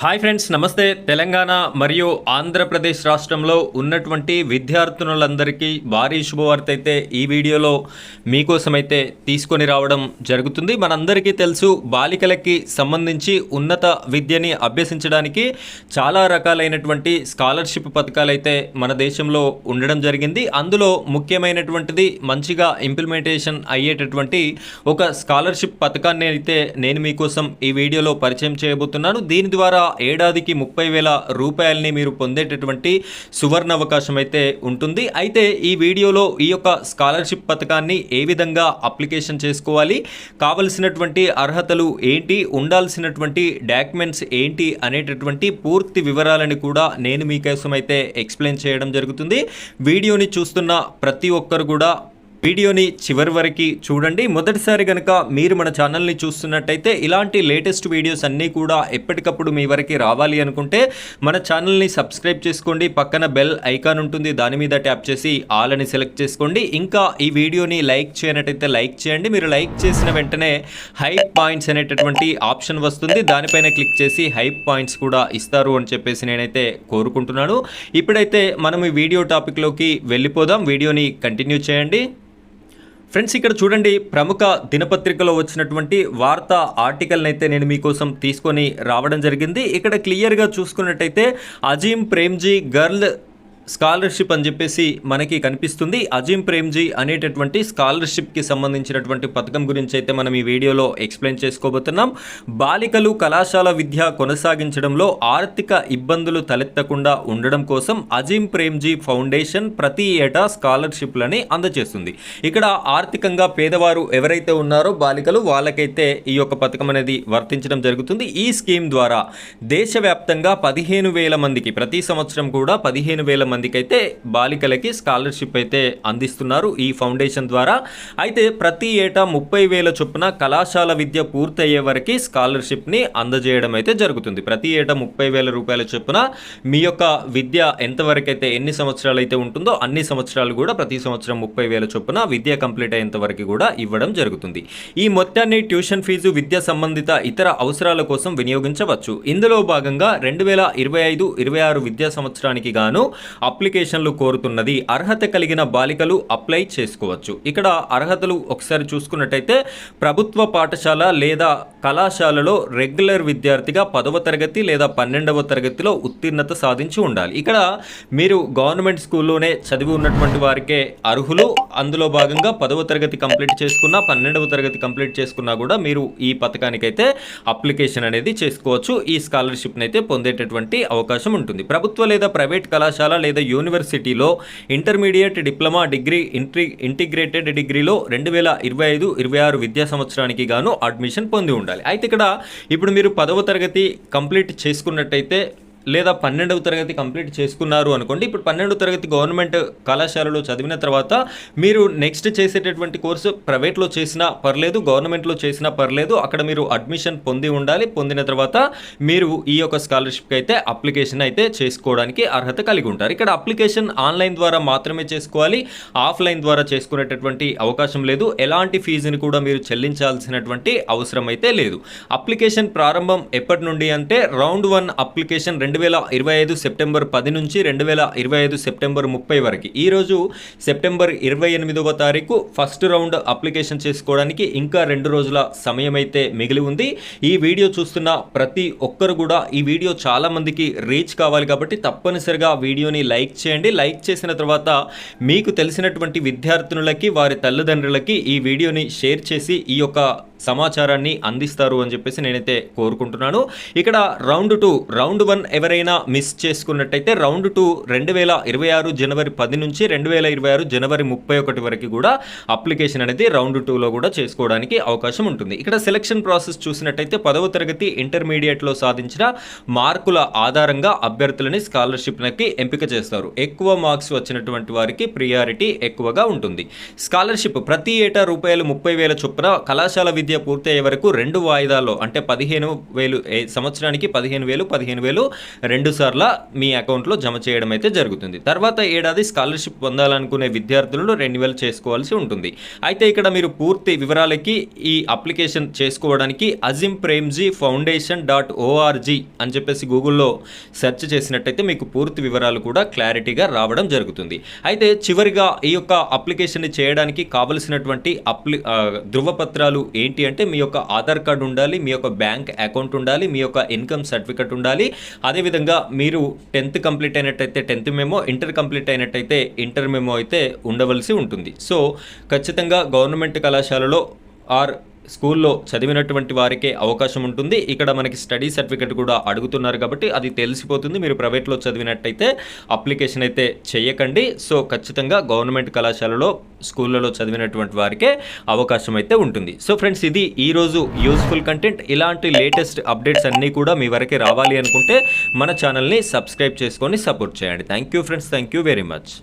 Hi friends నమస్తే. తెలంగాణ మరియు ఆంధ్రప్రదేశ్ రాష్ట్రంలో ఉన్నటువంటి విద్యార్థినులందరికీ భారీ శుభవార్త అయితే ఈ వీడియోలో మీకోసమైతే తీసుకొని రావడం జరుగుతుంది. మనందరికీ తెలుసు బాలికలకి సంబంధించి ఉన్నత విద్యని అభ్యసించడానికి చాలా రకాలైనటువంటి స్కాలర్షిప్ పథకాలు అయితే మన దేశంలో ఉండడం జరిగింది. అందులో ముఖ్యమైనటువంటిది మంచిగా ఇంప్లిమెంటేషన్ అయ్యేటటువంటి ఒక స్కాలర్షిప్ పథకాన్ని అయితే నేను మీకోసం ఈ వీడియోలో పరిచయం చేయబోతున్నాను. దీని ద్వారా ఏడాదికి ముప్పై వేల రూపాయలని మీరు పొందేటటువంటి సువర్ణ అవకాశం అయితే ఉంటుంది. అయితే ఈ వీడియోలో ఈ యొక్క స్కాలర్షిప్ పథకాన్ని ఏ విధంగా అప్లికేషన్ చేసుకోవాలి కావలసినటువంటి అర్హతలు ఏంటి ఉండాల్సినటువంటి డాక్యుమెంట్స్ ఏంటి అనేటటువంటి పూర్తి వివరాలని కూడా నేను మీకోసం అయితే ఎక్స్ప్లెయిన్ చేయడం జరుగుతుంది. వీడియోని చూస్తున్న ప్రతి ఒక్కరు కూడా వీడియోని చివరి వరకు చూడండి. మొదటిసారి కనుక మీరు మన ఛానల్ని చూస్తున్నట్టయితే ఇలాంటి లేటెస్ట్ వీడియోస్ అన్నీ కూడా ఎప్పటికప్పుడు మీ వరకు రావాలి అనుకుంటే మన ఛానల్ని సబ్స్క్రైబ్ చేసుకోండి. పక్కన బెల్ ఐకాన్ ఉంటుంది. దాని మీద ట్యాప్ చేసి ఆల్ అని సెలెక్ట్ చేసుకోండి. ఇంకా ఈ వీడియోని లైక్ చేయనట్టయితే లైక్ చేయండి. మీరు లైక్ చేసిన వెంటనే హైప్ పాయింట్స్ అనేటటువంటి ఆప్షన్ వస్తుంది. దానిపైన క్లిక్ చేసి హైప్ పాయింట్స్ కూడా ఇస్తారు అని చెప్పేసి నేనైతే కోరుకుంటున్నాను. ఇప్పుడైతే మనం ఈ వీడియో టాపిక్లోకి వెళ్ళిపోదాం. వీడియోని కంటిన్యూ చేయండి. ఫ్రెండ్స్ ఇక్కడ చూడండి ప్రముఖ దినపత్రికలో వచ్చినటువంటి వార్త ఆర్టికల్ని అయితే నేను మీకోసం తీసుకొని రావడం జరిగింది. ఇక్కడ క్లియర్గా చూసుకున్నట్టయితే అజీం ప్రేమ్జీ గర్ల్ స్కాలర్షిప్ అని చెప్పేసి మనకి కనిపిస్తుంది. అజీం ప్రేమ్జీ అనేటటువంటి స్కాలర్షిప్కి సంబంధించినటువంటి పథకం గురించి అయితే మనం ఈ వీడియోలో ఎక్స్ప్లెయిన్ చేసుకోబోతున్నాం. బాలికలు కళాశాల విద్య కొనసాగించడంలో ఆర్థిక ఇబ్బందులు తలెత్తకుండా ఉండడం కోసం అజీం ప్రేమ్జీ ఫౌండేషన్ ప్రతి ఏటా స్కాలర్షిప్లని అందజేస్తుంది ఇక్కడ ఆర్థికంగా పేదవారు ఎవరైతే ఉన్నారో బాలికలు వాళ్ళకైతే ఈ యొక్క పథకం అనేది వర్తించడం జరుగుతుంది. ఈ స్కీమ్ ద్వారా దేశవ్యాప్తంగా పదిహేను వేల మందికి ప్రతి సంవత్సరం కూడా పదిహేను వేల మంది మందికి అయితే బాలికలకి స్కాలర్షిప్ అయితే అందిస్తున్నారు ఈ ఫౌండేషన్ ద్వారా. అయితే ప్రతి ఏటా ముప్పై వేల చొప్పున కళాశాల విద్య పూర్తయ్యే వరకు స్కాలర్షిప్ని అందజేయడం అయితే జరుగుతుంది. ప్రతి ఏటా ముప్పై వేల రూపాయల చొప్పున మీ యొక్క విద్య ఎంతవరకు అయితే ఎన్ని సంవత్సరాలు అయితే ఉంటుందో అన్ని సంవత్సరాలు కూడా ప్రతి సంవత్సరం ముప్పై వేల చొప్పున విద్య కంప్లీట్ అయ్యేంత వరకు కూడా ఇవ్వడం జరుగుతుంది. ఈ మొత్తాన్ని ట్యూషన్ ఫీజు విద్య సంబంధిత ఇతర అవసరాల కోసం వినియోగించవచ్చు. ఇందులో భాగంగా రెండు వేల ఇరవై ఐదు ఇరవై ఆరు విద్యా సంవత్సరానికి గాను అప్లికేషన్లు కోరుతున్నది. అర్హత కలిగిన బాలికలు అప్లై చేసుకోవచ్చు. ఇక్కడ అర్హతలు ఒకసారి చూసుకున్నట్టయితే ప్రభుత్వ పాఠశాల లేదా కళాశాలలో రెగ్యులర్ విద్యార్థిగా పదవ తరగతి లేదా పన్నెండవ తరగతిలో ఉత్తీర్ణత సాధించి ఉండాలి. ఇక్కడ మీరు గవర్నమెంట్ స్కూల్లోనే చదివి ఉన్నటువంటి వారికే అర్హులు. అందులో భాగంగా పదవ తరగతి కంప్లీట్ చేసుకున్నా పన్నెండవ తరగతి కంప్లీట్ చేసుకున్నా కూడా మీరు ఈ పథకానికైతే అప్లికేషన్ అనేది చేసుకోవచ్చు. ఈ స్కాలర్షిప్ని అయితే పొందేటటువంటి అవకాశం ఉంటుంది. ప్రభుత్వ లేదా ప్రైవేట్ కళాశాల లేదా యూనివర్సిటీలో intermediate diploma degree entry integrated డిగ్రీలో రెండు వేల ఇరవై ఐదు ఇరవై ఆరు విద్యా సంవత్సరానికి గాను అడ్మిషన్ పొంది ఉండాలి. అయితే ఇక్కడ ఇప్పుడు మీరు పదవ తరగతి కంప్లీట్ చేసుకున్నట్టయితే లేదా పన్నెండవ తరగతి కంప్లీట్ చేసుకున్నారు అనుకోండి ఇప్పుడు పన్నెండవ తరగతి గవర్నమెంట్ కళాశాలలో చదివిన తర్వాత మీరు నెక్స్ట్ చేసేటటువంటి కోర్సు ప్రైవేట్లో చేసినా పర్లేదు గవర్నమెంట్లో చేసినా పర్లేదు అక్కడ మీరు అడ్మిషన్ పొంది ఉండాలి. పొందిన తర్వాత మీరు ఈ యొక్క స్కాలర్షిప్కి అయితే అప్లికేషన్ అయితే చేసుకోవడానికి అర్హత కలిగి ఉంటారు. ఇక్కడ అప్లికేషన్ ఆన్లైన్ ద్వారా మాత్రమే చేసుకోవాలి ఆఫ్లైన్ ద్వారా చేసుకునేటటువంటి అవకాశం లేదు. ఎలాంటి ఫీజుని కూడా మీరు చెల్లించాల్సినటువంటి అవసరం అయితే లేదు. అప్లికేషన్ ప్రారంభం ఎప్పటి నుండి అంటే రౌండ్ వన్ అప్లికేషన్ రెండు రెండు వేల ఇరవై ఐదు సెప్టెంబర్ పది నుంచి రెండు వేల ఇరవై ఐదు సెప్టెంబర్ ముప్పై వరకు. ఈరోజు సెప్టెంబర్ ఇరవై ఎనిమిదవ తారీఖు ఫస్ట్ రౌండ్ అప్లికేషన్ చేసుకోవడానికి ఇంకా రెండు రోజుల సమయం అయితే మిగిలి ఉంది. ఈ వీడియో చూస్తున్న ప్రతి ఒక్కరు కూడా ఈ వీడియో చాలామందికి రీచ్ కావాలి కాబట్టి తప్పనిసరిగా వీడియోని లైక్ చేయండి. లైక్ చేసిన తర్వాత మీకు తెలిసినటువంటి విద్యార్థినులకి వారి తల్లిదండ్రులకి ఈ వీడియోని షేర్ చేసి ఈ యొక్క సమాచారాన్ని అందిస్తారు అని చెప్పేసి నేనైతే కోరుకుంటున్నాను. ఇక్కడ రౌండ్ టూ రౌండ్ వన్ ఎవరైనా మిస్ చేసుకున్నట్టయితే రౌండ్ టూ రెండు వేల ఇరవై ఆరు జనవరి పది నుంచి రెండు వేల ఇరవై ఆరు జనవరి ముప్పై ఒకటి వరకు కూడా అప్లికేషన్ అనేది రౌండ్ టూలో కూడా చేసుకోవడానికి అవకాశం ఉంటుంది. ఇక్కడ సెలక్షన్ ప్రాసెస్ చూసినట్టయితే పదవ తరగతి ఇంటర్మీడియట్లో సాధించిన మార్కుల ఆధారంగా అభ్యర్థులని స్కాలర్షిప్లకి ఎంపిక చేస్తారు. ఎక్కువ మార్క్స్ వచ్చినటువంటి వారికి ప్రియారిటీ ఎక్కువగా ఉంటుంది. స్కాలర్షిప్ ప్రతి ఏటా రూపాయలు ముప్పై వేల చొప్పున కళాశాల విద్య పూర్తయ్యే వరకు రెండు వాయిదాల్లో అంటే పదిహేను వేలు ఏ- సంవత్సరానికి పదిహేను వేలు పదిహేను వేలు రెండు సార్ల మీ అకౌంట్లో జమ చేయడం అయితే జరుగుతుంది. తర్వాత ఏడాది స్కాలర్షిప్ పొందాలనుకునే విద్యార్థులను రెన్యువల్ చేసుకోవాల్సి ఉంటుంది. అయితే ఇక్కడ మీరు పూర్తి వివరాలకి ఈ అప్లికేషన్ చేసుకోవడానికి Azim Premji foundation dot ORG అని చెప్పేసి గూగుల్లో సెర్చ్ చేసినట్టయితే మీకు పూర్తి వివరాలు కూడా క్లారిటీగా రావడం జరుగుతుంది. అయితే చివరిగా ఈ యొక్క అప్లికేషన్ని చేయడానికి కావలసినటువంటి అప్లి ధృవపత్రాలు ఏంటి అంటే మీ యొక్క ఆధార్ కార్డు ఉండాలి మీ యొక్క బ్యాంక్ అకౌంట్ ఉండాలి మీ యొక్క ఇన్కమ్ సర్టిఫికెట్ ఉండాలి అదేవిధంగా మీరు టెన్త్ కంప్లీట్ అయినట్టయితే టెన్త్ మేమో ఇంటర్ కంప్లీట్ అయినట్టయితే ఇంటర్ మేమో అయితే ఉండవలసి ఉంటుంది. సో ఖచ్చితంగా గవర్నమెంట్ కళాశాలలో ఆర్ స్కూల్లో చదివినటువంటి వారికే అవకాశం ఉంటుంది. ఇక్కడ మనకి స్టడీ సర్టిఫికెట్ కూడా అడుగుతున్నారు కాబట్టి అది తెలిసిపోతుంది. మీరు ప్రైవేట్లో చదివినట్టయితే అప్లికేషన్ అయితే చేయకండి సో ఖచ్చితంగా గవర్నమెంట్ కళాశాలలో స్కూళ్ళలో చదివినటువంటి వారికే అవకాశం అయితే ఉంటుంది. సో ఫ్రెండ్స్ ఇది ఈరోజు యూస్ఫుల్ కంటెంట్. ఇలాంటి లేటెస్ట్ అప్డేట్స్ అన్నీ కూడా మీ వరకే రావాలి అనుకుంటే మన ఛానల్ని సబ్స్క్రైబ్ చేసుకొని సపోర్ట్ చేయండి. Thank you friends. Thank you very much.